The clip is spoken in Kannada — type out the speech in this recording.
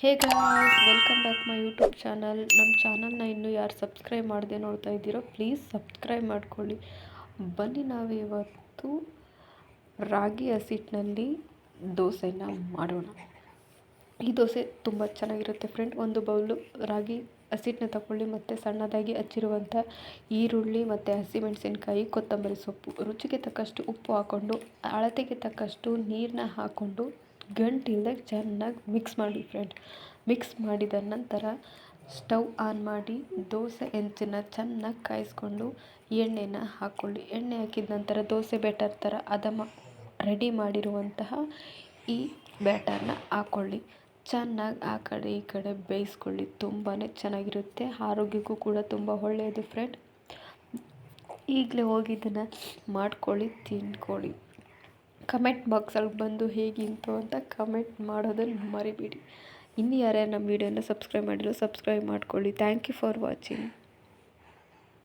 Hey guys, welcome back my YouTube channel. ನಮ್ಮ ಚಾನಲ್ನ ಇನ್ನೂ ಯಾರು ಸಬ್ಸ್ಕ್ರೈಬ್ ಮಾಡದೆ ನೋಡ್ತಾ ಇದ್ದೀರೋ, ಪ್ಲೀಸ್ ಸಬ್ಸ್ಕ್ರೈಬ್ ಮಾಡ್ಕೊಳ್ಳಿ. ಬನ್ನಿ ನಾವು ಇವತ್ತು ರಾಗಿ ಹಸಿಟ್ಟಿನಲ್ಲಿ ದೋಸೆನ ಮಾಡೋಣ. ಈ ದೋಸೆ ತುಂಬ ಚೆನ್ನಾಗಿರುತ್ತೆ ಫ್ರೆಂಡ್ ಒಂದು ಬೌಲು ರಾಗಿ ಹಸಿಟ್ಟನ್ನ ತಗೊಳ್ಳಿ ಮತ್ತು ಸಣ್ಣದಾಗಿ ಹಚ್ಚಿರುವಂಥ ಈರುಳ್ಳಿ, ಮತ್ತು ಹಸಿಮೆಣಸಿನ್ಕಾಯಿ, ಕೊತ್ತಂಬರಿ ಸೊಪ್ಪು. ರುಚಿಗೆ ತಕ್ಕಷ್ಟು ಉಪ್ಪು ಹಾಕ್ಕೊಂಡು ಅಳತೆಗೆ ತಕ್ಕಷ್ಟು ನೀರನ್ನ ಹಾಕ್ಕೊಂಡು ಗಂಟಿಲ್ಲದೆ ಚೆನ್ನಾಗಿ ಮಿಕ್ಸ್ ಮಾಡಿ ಫ್ರೆಂಡ್ ಮಿಕ್ಸ್ ಮಾಡಿದ ನಂತರ ಸ್ಟವ್ ಆನ್ ಮಾಡಿ, ದೋಸೆ ಹೆಂಚಿನ ಚೆನ್ನಾಗಿ ಕಾಯಿಸ್ಕೊಂಡು ಎಣ್ಣೆನ ಹಾಕ್ಕೊಳ್ಳಿ ಎಣ್ಣೆ ಹಾಕಿದ ನಂತರ ದೋಸೆ ಬ್ಯಾಟರ್ ಥರ ಅದಮ ರೆಡಿ ಮಾಡಿರುವಂತಹ ಈ ಬ್ಯಾಟರ್ನ ಹಾಕ್ಕೊಳ್ಳಿ ಚೆನ್ನಾಗಿ ಆ ಕಡೆ ಈ ಕಡೆ ಬೇಯಿಸ್ಕೊಳ್ಳಿ. ತುಂಬಾ ಚೆನ್ನಾಗಿರುತ್ತೆ. ಆರೋಗ್ಯಕ್ಕೂ ಕೂಡ ತುಂಬ ಒಳ್ಳೆಯದು ಫ್ರೆಂಡ್ ಈಗಲೇ ಹೋಗಿ ಇದನ್ನು ಮಾಡ್ಕೊಳ್ಳಿ, ತಿಂದ್ಕೊಳ್ಳಿ. ಕಮೆಂಟ್ ಬಾಕ್ಸಲ್ಲಿ ಬಂದು ಹೇಗಿತ್ತು ಅಂತ ಕಮೆಂಟ್ ಮಾಡೋದನ್ನು ಮರಿಬೇಡಿ. ಇನ್ನು ಯಾರ್ಯಾರು ನಮ್ಮ ವೀಡಿಯೋನ ಸಬ್ಸ್ಕ್ರೈಬ್ ಮಾಡಿರೋ ಸಬ್ಸ್ಕ್ರೈಬ್ ಮಾಡ್ಕೊಳ್ಳಿ. Thank you for watching